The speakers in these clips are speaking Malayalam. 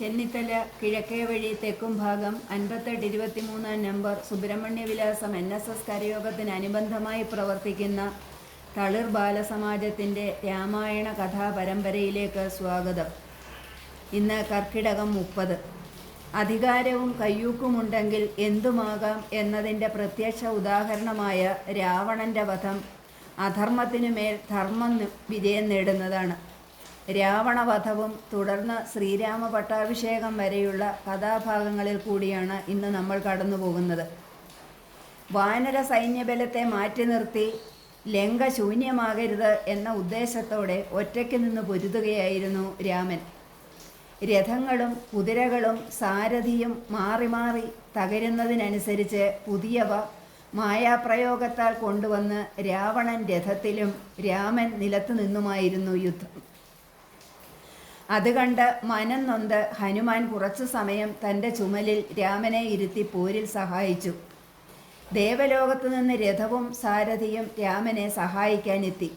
ചെന്നിത്തല കിഴക്കേ വഴി തെക്കും ഭാഗം അൻപത്തെട്ട് ഇരുപത്തിമൂന്നാം നമ്പർ സുബ്രഹ്മണ്യ വിലാസം എൻ എസ് എസ് കരയോഗത്തിന് അനുബന്ധമായി പ്രവർത്തിക്കുന്ന തളിർ ബാലസമാജത്തിന്റെ രാമായണ കഥാപരമ്പരയിലേക്ക് സ്വാഗതം. ഇന്ന് കർക്കിടകം മുപ്പത്. അധികാരവും കയ്യൂക്കുമുണ്ടെങ്കിൽ എന്തുമാകാം എന്നതിന്റെ പ്രത്യക്ഷ ഉദാഹരണമായ രാവണന്റെ വധം അധർമ്മത്തിനു മേൽ ധർമ്മം വിജയം നേടുന്നതാണ്. രാവണവധവും തുടർന്ന് ശ്രീരാമ പട്ടാഭിഷേകം വരെയുള്ള കഥാഭാഗങ്ങളിൽ കൂടിയാണ് ഇന്ന് നമ്മൾ കടന്നു പോകുന്നത് വാനര സൈന്യബലത്തെ മാറ്റി നിർത്തി ലങ്ക ശൂന്യമാകരുത് എന്ന ഉദ്ദേശത്തോടെ ഒറ്റയ്ക്ക് നിന്ന് പൊരുതുകയായിരുന്നു രാമൻ. രഥങ്ങളും കുതിരകളും സാരഥിയും മാറി മാറി തകരുന്നതിനനുസരിച്ച് പുതിയവ മായാപ്രയോഗത്താൽ കൊണ്ടുവന്ന് രാവണൻ രഥത്തിലും രാമൻ നിലത്തു നിന്നുമായിരുന്നു യുദ്ധം. അത് കണ്ട് മനം നൊന്ത് ഹനുമാൻ കുറച്ചു സമയം തന്റെ ചുമലിൽ രാമനെ ഇരുത്തി പോരിൽ സഹായിച്ചു. ദേവലോകത്തു നിന്ന് രഥവും സാരഥിയും രാമനെ സഹായിക്കാനെത്തി.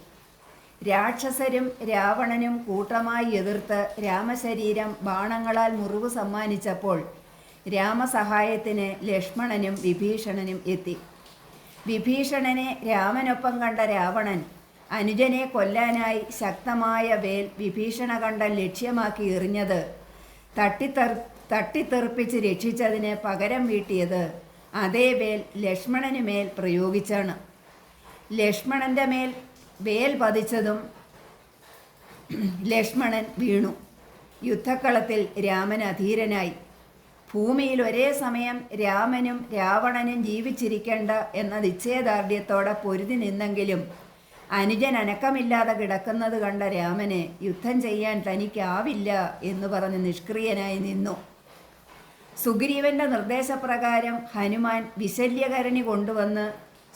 രാക്ഷസരും രാവണനും കൂട്ടമായി എതിർത്ത് രാമശരീരം ബാണങ്ങളാൽ മുറിവ് സമ്മാനിച്ചപ്പോൾ രാമസഹായത്തിന് ലക്ഷ്മണനും വിഭീഷണനും എത്തി. വിഭീഷണനെ രാമനൊപ്പം കണ്ട രാവണൻ അനുജനെ കൊല്ലാനായി ശക്തമായ വേൽ വിഭീഷണ കണ്ട ലക്ഷ്യമാക്കി എറിഞ്ഞത്. തട്ടിത്തെർ തട്ടിത്തെറിപ്പിച്ച് രക്ഷിച്ചതിന് പകരം വീട്ടിയത് അതേ വേൽ ലക്ഷ്മണന് മേൽ പ്രയോഗിച്ചാണ്. ലക്ഷ്മണന്റെ മേൽ വേൽ പതിച്ചതും ലക്ഷ്മണൻ വീണു. യുദ്ധക്കളത്തിൽ രാമൻ അധീരനായി. ഭൂമിയിൽ ഒരേ സമയം രാമനും രാവണനും ജീവിച്ചിരിക്കേണ്ട എന്ന നിശ്ചയദാർഢ്യത്തോടെ പൊരുതി നിന്നെങ്കിലും അനുജൻ അനക്കമില്ലാതെ കിടക്കുന്നത് കണ്ട രാമന് യുദ്ധം ചെയ്യാൻ തനിക്കാവില്ല എന്ന് പറഞ്ഞ് നിഷ്ക്രിയനായി നിന്നു. സുഗ്രീവന്റെ നിർദ്ദേശപ്രകാരം ഹനുമാൻ വിശല്യകരണി കൊണ്ടുവന്ന്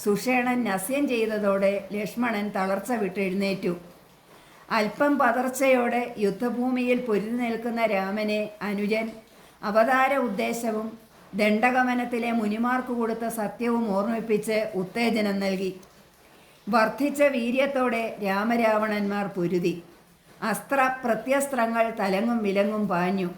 സുഷേണൻ നസ്യം ചെയ്തതോടെ ലക്ഷ്മണൻ തളർച്ച വിട്ടെഴുന്നേറ്റു അല്പം പതർച്ചയോടെ യുദ്ധഭൂമിയിൽ പൊരുതി നിൽക്കുന്ന രാമനെ അനുജൻ അവതാര ഉദ്ദേശവും ദണ്ഡഗമനത്തിലെ മുനിമാർക്ക് കൊടുത്ത സത്യവും ഓർമ്മിപ്പിച്ച് ഉത്തേജനം നൽകി. വർദ്ധിച്ച വീര്യത്തോടെ രാമരാവണന്മാർ പൊരുതി. അസ്ത്ര പ്രത്യസ്ത്രങ്ങൾ തലങ്ങും വിലങ്ങും പാഞ്ഞു.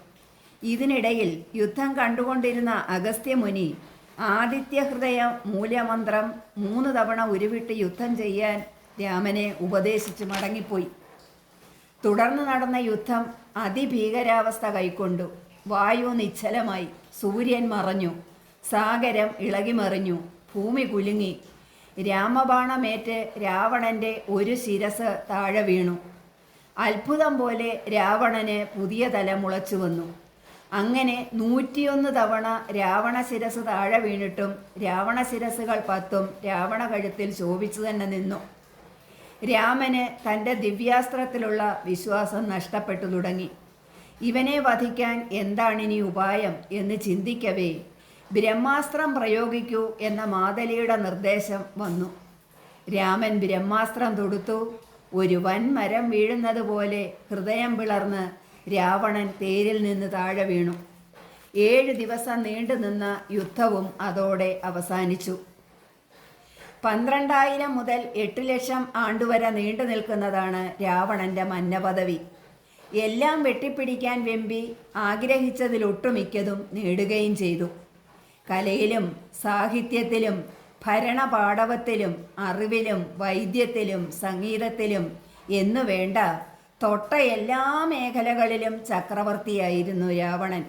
ഇതിനിടയിൽ യുദ്ധം കണ്ടുകൊണ്ടിരുന്ന അഗസ്ത്യമുനി ആദിത്യഹൃദയ മൂല്യമന്ത്രം മൂന്ന് തവണ ഉരുവിട്ട് യുദ്ധം ചെയ്യാൻ രാമനെ ഉപദേശിച്ച് മടങ്ങിപ്പോയി. തുടർന്ന് നടന്ന യുദ്ധം അതിഭീകരാവസ്ഥ കൈക്കൊണ്ടു. വായു നിശ്ചലമായി. സൂര്യൻ മറഞ്ഞു. സാഗരം ഇളകിമറിഞ്ഞു. ഭൂമി കുലുങ്ങി. രാമബാണമേറ്റ് രാവണന്റെ ഒരു ശിരസ് താഴെ വീണു. അത്ഭുതം പോലെ രാവണന് പുതിയ തല മുളച്ചു വന്നു. അങ്ങനെ നൂറ്റിയൊന്ന് തവണ രാവണ ശിരസ് താഴെ വീണിട്ടും രാവണ ശിരസുകൾ പത്തും രാവണ കഴുത്തിൽ ശോഭിച്ചു തന്നെ നിന്നു. രാമന് തന്റെ ദിവ്യാസ്ത്രത്തിലുള്ള വിശ്വാസം നഷ്ടപ്പെട്ടു തുടങ്ങി. ഇവനെ വധിക്കാൻ എന്താണിനി ഉപായം എന്ന് ചിന്തിക്കവേ ബ്രഹ്മാസ്ത്രം പ്രയോഗിക്കൂ എന്ന മാതലിയുടെ നിർദ്ദേശം വന്നു. രാമൻ ബ്രഹ്മാസ്ത്രം തൊടുത്തു. ഒരു വൻ മരം വീഴുന്നത് പോലെ ഹൃദയം പിളർന്ന് രാവണൻ തേരിൽ നിന്ന് താഴെ വീണു. ഏഴ് ദിവസം നീണ്ടുനിന്ന യുദ്ധവും അതോടെ അവസാനിച്ചു. പന്ത്രണ്ടായിരം മുതൽ എട്ട് ലക്ഷം ആണ്ടുവരെ നീണ്ടു നിൽക്കുന്നതാണ് രാവണന്റെ മന്നപദവി എല്ലാം വെട്ടിപ്പിടിക്കാൻ വെമ്പി ആഗ്രഹിച്ചതിലൊട്ടുമിക്കതും നേടുകയും ചെയ്തു. കലയിലും സാഹിത്യത്തിലും ഭരണപാടവത്തിലും അറിവിലും വൈദ്യത്തിലും സംഗീതത്തിലും എന്നു വേണ്ട തൊട്ട എല്ലാ മേഖലകളിലും ചക്രവർത്തിയായിരുന്നു രാവണൻ.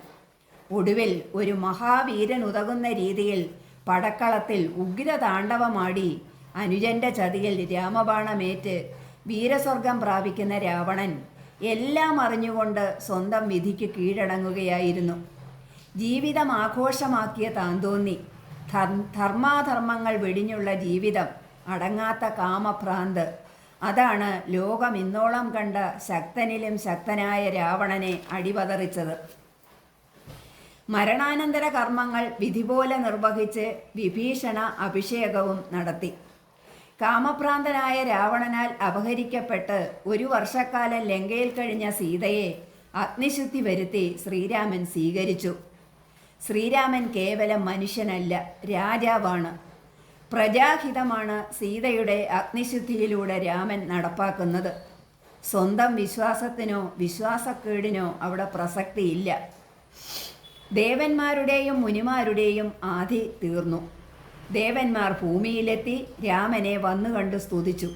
ഒടുവിൽ ഒരു മഹാവീരൻ ഉതകുന്ന രീതിയിൽ പടക്കളത്തിൽ ഉഗ്രതാണ്ഡവമാടി അനുജന്റെ ചതിയിൽ രാമബാണമേറ്റ് വീരസ്വർഗം പ്രാപിക്കുന്ന രാവണൻ എല്ലാം അറിഞ്ഞുകൊണ്ട് സ്വന്തം വിധിക്ക് കീഴടങ്ങുകയായിരുന്നു. ജീവിതം ആഘോഷമാക്കിയ താന്തോന്നി. തോന്നി ധർമാധർമ്മങ്ങൾ വെടിഞ്ഞുള്ള ജീവിതം അടങ്ങാത്ത കാമഭ്രാന്ത്. അതാണ് ലോകം ഇന്നോളം കണ്ട ശക്തനിലും ശക്തനായ രാവണനെ അടിപതറിച്ചത് മരണാനന്തര കർമ്മങ്ങൾ വിധി പോലെ നിർവഹിച്ച് വിഭീഷണ അഭിഷേകവും നടത്തി. കാമഭ്രാന്തനായ രാവണനാൽ അപഹരിക്കപ്പെട്ട് ഒരു വർഷക്കാലം ലങ്കയിൽ കഴിഞ്ഞ സീതയെ അഗ്നിശുദ്ധി വരുത്തി ശ്രീരാമൻ സ്വീകരിച്ചു. ശ്രീരാമൻ കേവലം മനുഷ്യനല്ല രാജാവാണ്. പ്രജാഹിതമാണ് സീതയുടെ അഗ്നിശുദ്ധിയിലൂടെ രാമൻ നടപ്പാക്കുന്നത്. സ്വന്തം വിശ്വാസത്തിനോ വിശ്വാസക്കേടിനോ അവിടെ പ്രസക്തിയില്ല. ദേവന്മാരുടെയും മുനിമാരുടെയും ആധി തീർന്നു. ദേവന്മാർ ഭൂമിയിലെത്തി രാമനെ വന്നു കണ്ട് സ്തുതിച്ചു.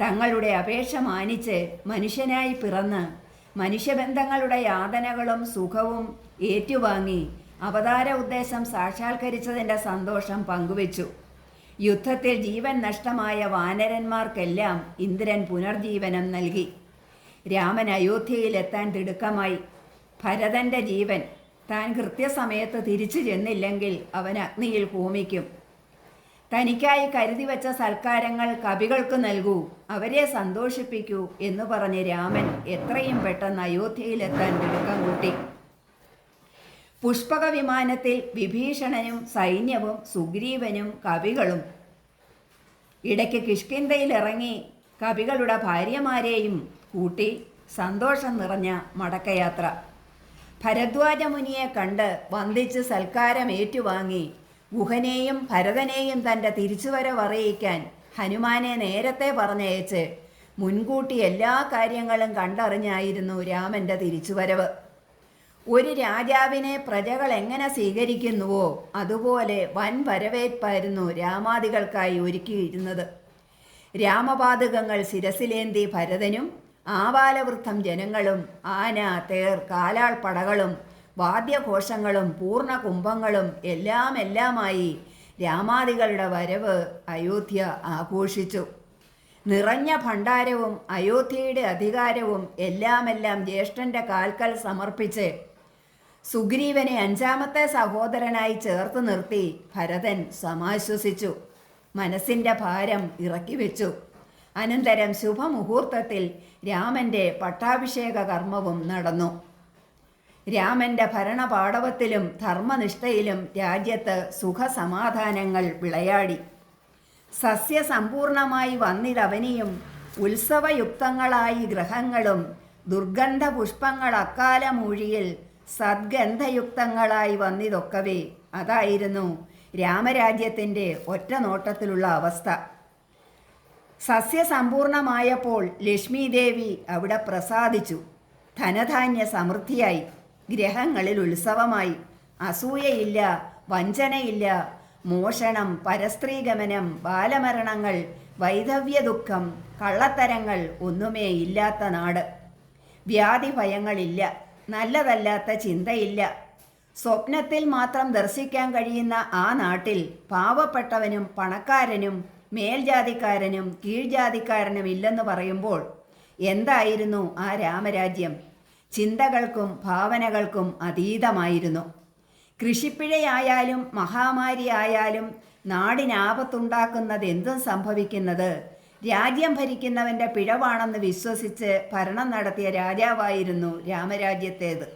തങ്ങളുടെ അപേക്ഷ മാനിച്ച് മനുഷ്യനായി പിറന്ന് മനുഷ്യബന്ധങ്ങളുടെ യാതനകളും സുഖവും ഏറ്റുവാങ്ങി അവതാര ഉദ്ദേശം സാക്ഷാത്കരിച്ചതിന്റെ സന്തോഷം പങ്കുവച്ചു. യുദ്ധത്തിൽ ജീവൻ നഷ്ടമായ വാനരന്മാർക്കെല്ലാം ഇന്ദ്രൻ പുനർജീവനം നൽകി. രാമൻ അയോധ്യയിലെത്താൻ തിടുക്കമായി. ഭരതന്റെ ജീവൻ താൻ കൃത്യസമയത്ത് തിരിച്ചു ചെന്നില്ലെങ്കിൽ അവൻ അഗ്നിയിൽ ഹോമിക്കും തനിക്കായി കരുതി വച്ച സൽക്കാരങ്ങൾ കവികൾക്ക് നൽകൂ അവരെ സന്തോഷിപ്പിക്കൂ എന്ന് പറഞ്ഞ് രാമൻ എത്രയും പെട്ടെന്ന് അയോധ്യയിലെത്താൻ തിടുക്കം കൂട്ടി. പുഷ്പക വിമാനത്തിൽ വിഭീഷണനും സൈന്യവും സുഗ്രീവനും കവികളും. ഇടയ്ക്ക് കിഷ്കിന്തയിലിറങ്ങി കവികളുടെ ഭാര്യമാരെയും കൂട്ടി സന്തോഷം നിറഞ്ഞ മടക്കയാത്ര. ഭരദ്വാജ മുനിയെ കണ്ട് വന്ദിച്ച് സൽക്കാരം ഏറ്റുവാങ്ങി ഗുഹനെയും ഭരതനെയും തന്റെ തിരിച്ചുവരവ് അറിയിക്കാൻ ഹനുമാനെ നേരത്തെ പറഞ്ഞയച്ച് മുൻകൂട്ടി എല്ലാ കാര്യങ്ങളും കണ്ടറിഞ്ഞായിരുന്നു രാമന്റെ തിരിച്ചുവരവ്. ഒരു രാജാവിനെ പ്രജകൾ എങ്ങനെ സ്വീകരിക്കുന്നുവോ അതുപോലെ വൻ വരവേൽപ്പായിരുന്നു രാമാദികൾക്കായി ഒരുക്കിയിരുന്നത്. രാമപാതകങ്ങൾ ശിരസിലേന്തി ഭരതനും ആവാലവൃത്തം ജനങ്ങളും ആന തേർ കാലാൾ പടകളും വാദ്യഘോഷങ്ങളും പൂർണ കുംഭങ്ങളും എല്ലാം എല്ലാമായി രാമാദികളുടെ വരവ് അയോധ്യ ആഘോഷിച്ചു. നിറഞ്ഞ ഭണ്ഡാരവും അയോധ്യയുടെ അധികാരവും എല്ലാമെല്ലാം ജ്യേഷ്ഠന്റെ കാൽക്കൽ സമർപ്പിച്ച് സുഗ്രീവനെ അഞ്ചാമത്തെ സഹോദരനായി ചേർത്ത് നിർത്തി ഭരതൻ സമാശ്വസിച്ചു. മനസ്സിന്റെ ഭാരം ഇറക്കി വെച്ചു. അനന്തരം ശുഭമുഹൂർത്തത്തിൽ രാമന്റെ പട്ടാഭിഷേക കർമ്മവും നടന്നു. രാമന്റെ ഭരണപാടവത്തിലും ധർമ്മനിഷ്ഠയിലും രാജ്യത്ത് സുഖസമാധാനങ്ങൾ വിളയാടി. സസ്യസമ്പൂർണമായി വന്നിതവനിയും ഉത്സവയുക്തങ്ങളായി ഗ്രഹങ്ങളും ദുർഗന്ധ പുഷ്പങ്ങൾ അക്കാലമൂഴിയിൽ സദ്ഗന്ധയുക്തങ്ങളായി വന്നിതൊക്കവേ. അതായിരുന്നു രാമരാജ്യത്തിന്റെ ഒറ്റ നോട്ടത്തിലുള്ള അവസ്ഥ. സസ്യസമ്പൂർണമായപ്പോൾ ലക്ഷ്മീദേവി അവിടെ പ്രസാദിച്ചു. ധനധാന്യ സമൃദ്ധിയായി. ഗ്രഹങ്ങളിൽ ഉത്സവമായി. അസൂയയില്ല വഞ്ചനയില്ല മോഷണം പരസ്ത്രീഗമനം ബാലമരണങ്ങൾ വൈധവ്യ ദുഃഖം കള്ളത്തരങ്ങൾ ഒന്നുമേ ഇല്ലാത്ത നാട്. വ്യാധി ഭയങ്ങളില്ല നല്ലതല്ലാത്ത ചിന്തയില്ല. സ്വപ്നത്തിൽ മാത്രം ദർശിക്കാൻ കഴിയുന്ന ആ നാട്ടിൽ പാവപ്പെട്ടവനും പണക്കാരനും മേൽജാതിക്കാരനും കീഴ്ജാതിക്കാരനും ഇല്ലെന്ന് പറയുമ്പോൾ എന്തായിരുന്നു ആ രാമരാജ്യം? ചിന്തകൾക്കും ഭാവനകൾക്കും അതീതമായിരുന്നു. കൃഷിപ്പിഴയായാലും മഹാമാരിയായാലും നാടിനാപത്തുണ്ടാക്കുന്നത് എന്തും സംഭവിക്കുന്നത് രാജ്യം ഭരിക്കുന്നവന്റെ പിഴവാണെന്ന് വിശ്വസിച്ച് ഭരണം നടത്തിയ രാജാവായിരുന്നു രാമരാജ്യത്തേത്.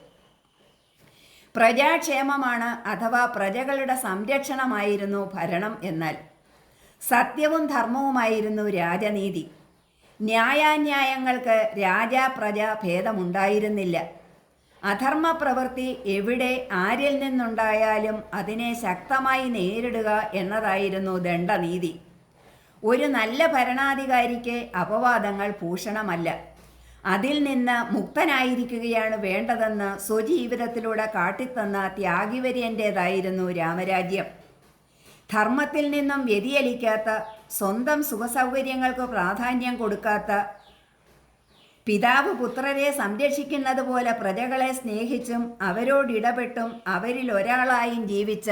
പ്രജാക്ഷേമമാണ് അഥവാ പ്രജകളുടെ സംരക്ഷണമായിരുന്നു ഭരണം എന്നാൽ. സത്യവും ധർമ്മവുമായിരുന്നു രാജനീതി. ന്യായാന്യായങ്ങൾക്ക് രാജാ പ്രജ ഭേദമുണ്ടായിരുന്നില്ല. അധർമ്മ പ്രവൃത്തി എവിടെ ആരിൽ നിന്നുണ്ടായാലും അതിനെ ശക്തമായി നേരിടുക എന്നതായിരുന്നു ദണ്ഡനീതി. ഒരു നല്ല ഭരണാധികാരിക്ക് അപവാദങ്ങൾ ഭൂഷണമല്ല അതിൽ നിന്ന് മുക്തനായിരിക്കുകയാണ് വേണ്ടതെന്ന് സ്വജീവിതത്തിലൂടെ കാട്ടിത്തന്ന ത്യാഗിവര്യന്റേതായിരുന്നു രാമരാജ്യം. ധർമ്മത്തിൽ നിന്നും വ്യതിയലിക്കാത്ത സ്വന്തം സുഖസൗകര്യങ്ങൾക്ക് പ്രാധാന്യം കൊടുക്കാത്ത പിതാവ് പുത്രരെ സംരക്ഷിക്കുന്നത് പോലെ പ്രജകളെ സ്നേഹിച്ചും അവരോടിടപെട്ടും അവരിൽ ഒരാളായും ജീവിച്ച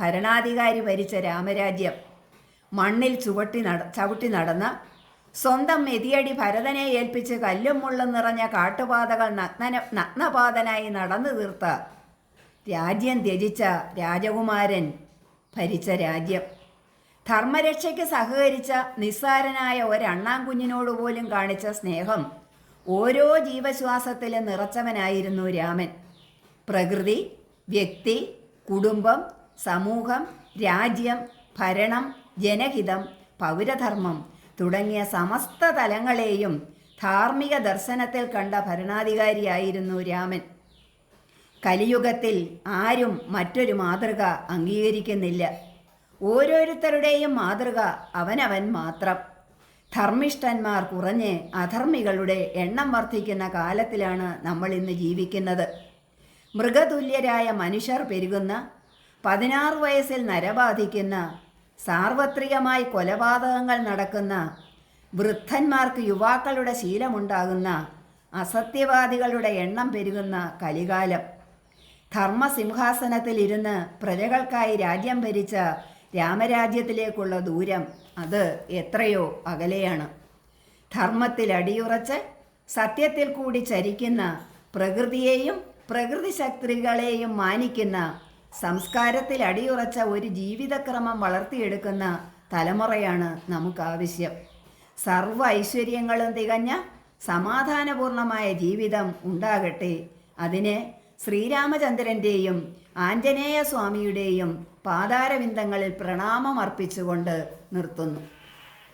ഭരണാധികാരി ഭരിച്ച രാമരാജ്യം. മണ്ണിൽ ചുവട്ടി നട ചവിട്ടി നടന്ന് സ്വന്തം മെതിയടി ഭരതനെ ഏൽപ്പിച്ച് കല്ലും മുള്ളും നിറഞ്ഞ കാട്ടുപാതകൾ നഗ്ന നഗ്നപാതനായി നടന്നു തീർത്ത രാജ്യം ത്യജിച്ച രാജകുമാരൻ ഭരിച്ച രാജ്യം. ധർമ്മരക്ഷയ്ക്ക് സഹകരിച്ച നിസ്സാരനായ ഒരണ്ണാൻകുഞ്ഞിനോട് പോലും കാണിച്ച സ്നേഹം ഓരോ ജീവശ്വാസത്തിലും നിറച്ചവനായിരുന്നു രാമൻ. പ്രകൃതി വ്യക്തി കുടുംബം സമൂഹം രാജ്യം ഭരണം ജനഹിതം പൗരധർമ്മം തുടങ്ങിയ സമസ്ത തലങ്ങളെയും ധാർമ്മിക ദർശനത്തിൽ കണ്ട ഭരണാധികാരിയായിരുന്നു രാമൻ. കലിയുഗത്തിൽ ആരും മറ്റൊരു മാതൃക അംഗീകരിക്കുന്നില്ല. ഓരോരുത്തരുടെയും മാതൃക അവനവൻ മാത്രം. ധർമ്മിഷ്ഠന്മാർ കുറഞ്ഞ് അധർമ്മികളുടെ എണ്ണം വർദ്ധിക്കുന്ന കാലത്തിലാണ് നമ്മൾ ഇന്ന് ജീവിക്കുന്നത്. മൃഗതുല്യരായ മനുഷ്യർ പെരുകുന്ന പതിനാറ് വയസ്സിൽ നരബാധിക്കുന്ന സാർവത്രികമായി കൊലപാതകങ്ങൾ നടക്കുന്ന വൃദ്ധന്മാർക്ക് യുവാക്കളുടെ ശീലമുണ്ടാകുന്ന അസത്യവാദികളുടെ എണ്ണം പെരുകുന്ന കലികാലം. ധർമ്മസിംഹാസനത്തിലിരുന്ന് പ്രജകൾക്കായി രാജ്യം ഭരിച്ച രാമരാജ്യത്തിലേക്കുള്ള ദൂരം അത് എത്രയോ അകലെയാണ്. ധർമ്മത്തിൽ അടിയുറച്ച് സത്യത്തിൽ കൂടി ചരിക്കുന്ന പ്രകൃതിയെയും പ്രകൃതി ശക്തികളെയും മാനിക്കുന്ന സംസ്കാരത്തിൽ അടിയുറച്ച ഒരു ജീവിതക്രമം വളർത്തിയെടുക്കുന്ന തലമുറയാണ് നമുക്ക് ആവശ്യം സർവ ഐശ്വര്യങ്ങളും തികഞ്ഞ സമാധാനപൂർണമായ ജീവിതം ഉണ്ടാകട്ടെ. അതിന് ശ്രീരാമചന്ദ്രന്റെയും ആഞ്ജനേയ സ്വാമിയുടെയും പാതാരവിന്ദങ്ങളിൽ പ്രണാമം അർപ്പിച്ചുകൊണ്ട് നിർത്തുന്നു.